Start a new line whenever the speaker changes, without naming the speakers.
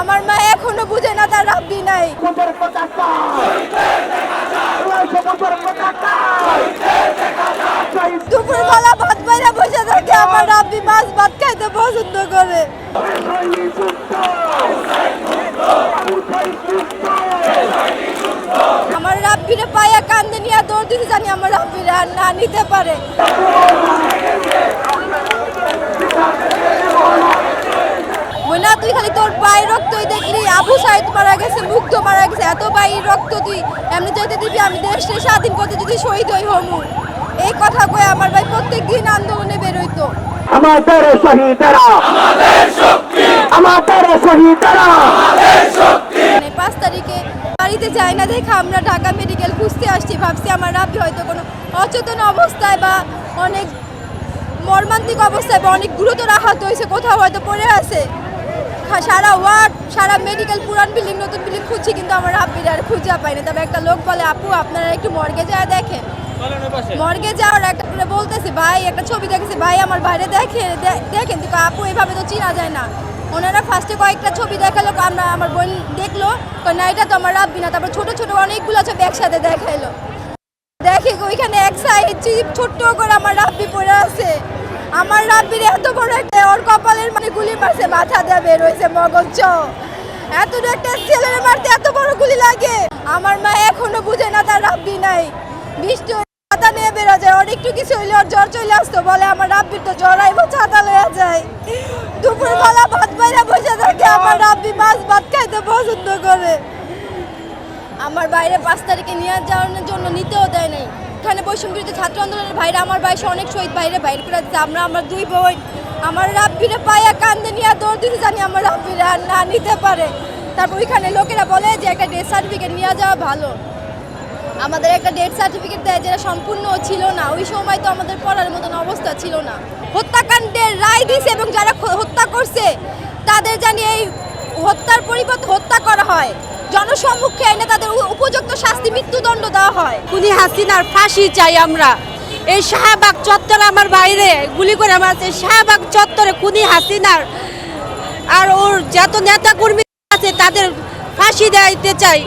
আমার মা এখনও বুঝে না তার রাব্বি নাই। দুপুর বেলা ভাত বাইরে বসে থাকে, আমার রাব্বি মাছ ভাত খাইতে পছন্দ করে। আমার রাব্বিরে পায়া কান্দে নিয়ে দৌড় দিতে জানি আমার রাব্বিরে না নিতে পারে। না তুই খালি তোর পায়ের মারা গেছে রক্ত তুই এমনি যেতে দিবি আমি দেশকে স্বাধীন করতে যদি শহীদ হই হমু এই কথা কয়ে আমার ভাই প্রত্যেক দিন আন্দোলনে বেরোইতো
আমাদের শহীদেরা। আমাদের শহীদেরা।
মানে পাঁচ তারিখে বাড়িতে যাই না দেখে আমরা ঢাকা মেডিকেল খুঁজতে আসছি ভাবছি আমার রাব্বি হয়তো কোনো অচেতন অবস্থায় বা অনেক মর্মান্তিক অবস্থায় বা অনেক গুরুতর আহত হয়েছে কোথাও হয়তো পড়ে আছে। সারা ওয়ার্ড সারা মেডিকেল পুরান বিল্ডিং নতুন বিল্ডিং খুঁজছি কিন্তু আমার রাব্বির আর খুঁজে পাই না। তবে একটা লোক বলে আপু আপনারা একটু মর্গে যায় দেখেন। মর্গে যাওয়ার একটা করে বলতেছে ভাই একটা ছবি দেখেছি ভাই আমার বাইরে দেখে দেখেন। কিন্তু আপু এভাবে তো চেনা যায় না। ওনারা ফার্স্টে কয়েকটা ছবি দেখাল আমরা আমার বোন দেখল না এটা তো আমার রাব্বি না। তারপর ছোট ছোট অনেকগুলো ছবি একসাথে দেখাইলো। দেখে ওইখানে এক সাইড চিপ ছোট্ট করে আমার রাব্বি পড়ে আছে। আমার রাব্বির এত বড় একটা ওর কপালের মানে মাথা দিয়ে বের হয়েছে মগজ। এত একটা ছেলের মারতে এত বড় গুলি লাগে। আমার মা এখনও বুঝে না, তার রাব্বি নাই। বৃষ্টি ছাতা নিয়ে বেরো যায় ওর একটু কিছু হইলে ওর জ্বর চলে আসতো। বলে, আমার রাব্বির তো জ্বর আইব, ছাতা লয়ে যায়। দুপুর বেলা ভাত বাইরে বসে থাকে, আমার রাব্বি মাছ ভাত খাইতে পছন্দ করে। আমার বাইরে পাঁচ তারিখে নিয়ে যাওয়ার জন্য নিতেও দেয় নাই। এখানে বৈষম্য ছাত্র আন্দোলনের ভাইরা, আমার বয়সে অনেক শহীদ ভাইরে বাইরে করে আমরা, আমার দুই বোন। আমার রাব্বিরে পায়া কান্দে নিয়ে দৌড় দিতে জানি আমার রাব্বিরে না নিতে পারে। তারপর ওইখানে লোকেরা বলে যে একটা ডেথ সার্টিফিকেট নিয়ে যাওয়া ভালো। আমাদের একটা ডেথ সার্টিফিকেট দেয় যেটা সম্পূর্ণ ছিল না। ওই সময় তো আমাদের পড়ার মতন অবস্থা ছিল না। হত্যাকাণ্ডের রায় দিয়েছে এবং যারা হত্যা করছে, তাদের জানি এই হত্যার পরিবর্তে হত্যা করা হয়। জনসম্মুখে এনে তাদের উপযুক্ত শাস্তি মৃত্যুদণ্ড দেওয়া হয়।
উনি হাসিনার ফাঁসি চাই আমরা। এই শাহবাগ চত্বর আমার বাইরে, গুলি করে আমার আছে শাহবাগ চত্বরে খুনি হাসিনার আর ওর যত নেতা কর্মী আছে, তাদের ফাঁসি দেওয়াইতে চাই।